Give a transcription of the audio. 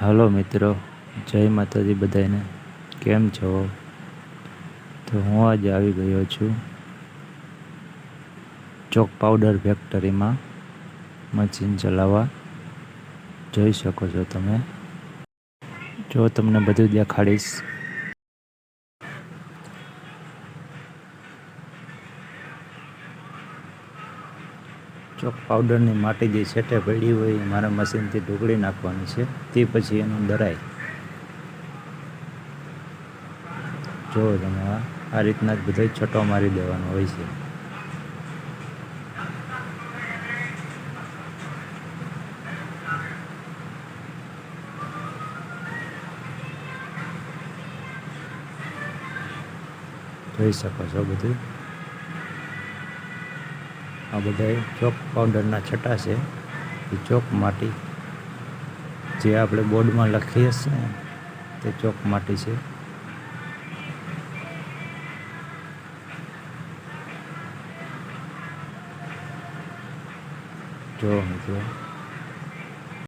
હાલો મિત્રો, જય માતાજી બધાને. કેમ છો? તો હું આજે આવી ગયો છું ચોક પાવડર ફેક્ટરીમાં મશીન ચલાવવા. જોઈ શકો છો તમે. જો તમને બધું દેખાડીશ. ચોક પાવડરની માટી જે છેટે પડી હોય એ મારા મશીનથી ઢોકળી નાખવાની છે. તે પછી એનું દરાય. જો તમે આ રીતના જ બધો છટો મારી દેવાનો હોય છે. જોઈ શકો છો બધું? આ બધા ચોક પાવડરના છટા છે. એ ચોક માટી જે આપણે બોર્ડમાં લખીએ છીએ તે ચોક માટી છે. જો મિત્રો